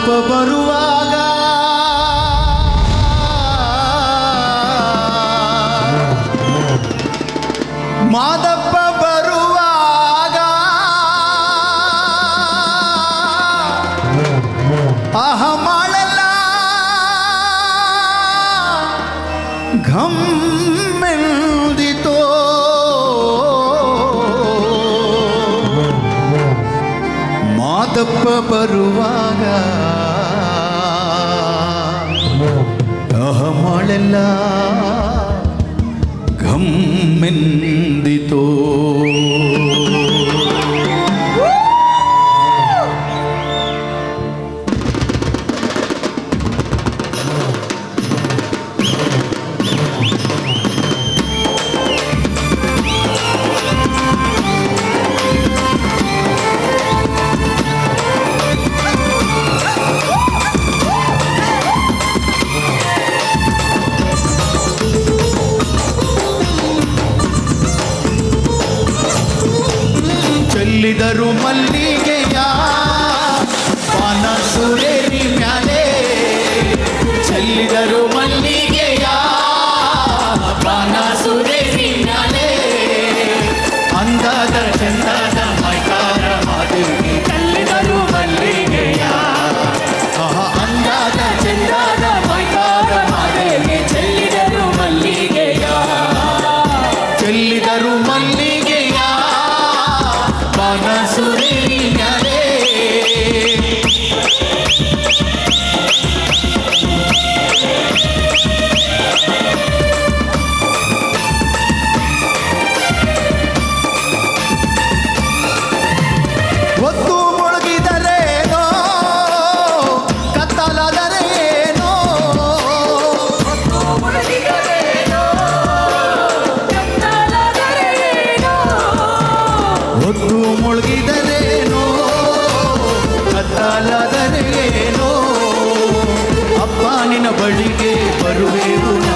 ಅಪ್ಪ ಬರುವಾಗ ಮಾದಪ್ಪ ಬರುವಾಗ ಅಹ ಮಾಡಲ್ಲ ಗಮ್ಮೆಂದಿ ಮಾದಪ್ಪ ಬರುವಾಗ ಅಹಮಳೆಲ್ಲ ಘಮ್ಮೆಂದಿತೋ மலரும் ಮುಳುಗಿದರೇನೋ? ಕತ್ತಲಾದರೇನೋ? ಅಪ್ಪ ನಿನ್ನ ಬಳಿಗೆ ಬರುವೆವು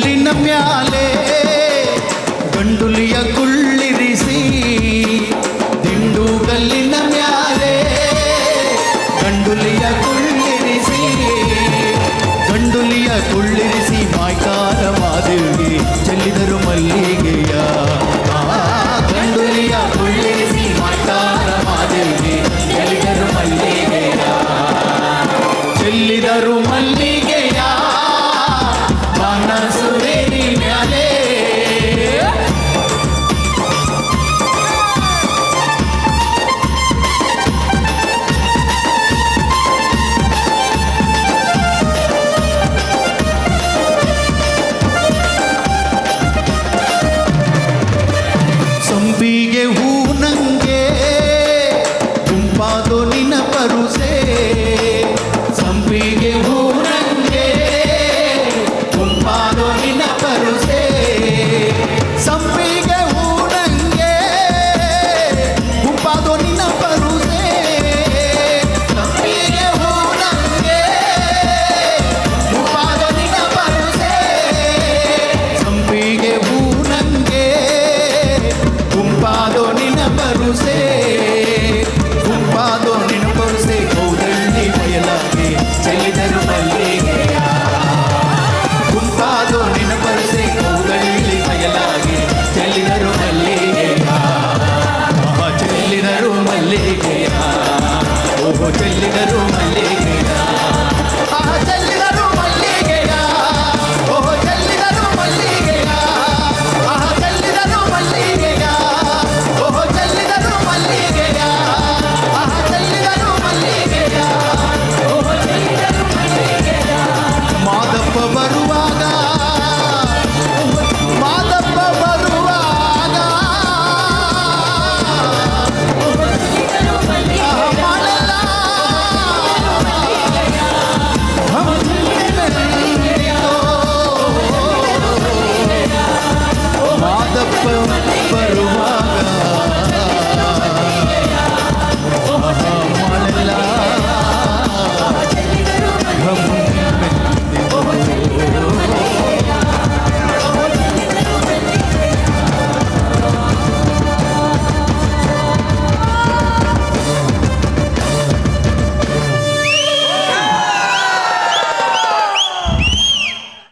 ಕಲ್ಲಿನ ಮ್ಯಾಲೆ ಗಂಡುಲಿಯ ಕುಳ್ಳಿರಿಸಿ ದಿಂಡು ಕಲ್ಲಿನ ಮ್ಯಾಲೆ ಗಂಡುಲಿಯ ಕುಳ್ಳಿರಿಸಿ ಗಂಡುಲಿಯ ಕುಳ್ಳಿರಿಸಿ ಮಾಯ್ಕಾರ ಚೆಲ್ಲಿದರು ಮಲ್ಲಿಗೆಯ. ಗಂಡುಲಿಯ ಕುಳ್ಳಿರಿಸಿ ಮಾಯ್ಕಾರ ಮಾದೇವಿ, ಚೆಲ್ಲಿದರು ಮಲ್ಲಿಗೆಯ. ಚೆಲ್ಲಿದರು ಮಲ್ಲಿಗೆ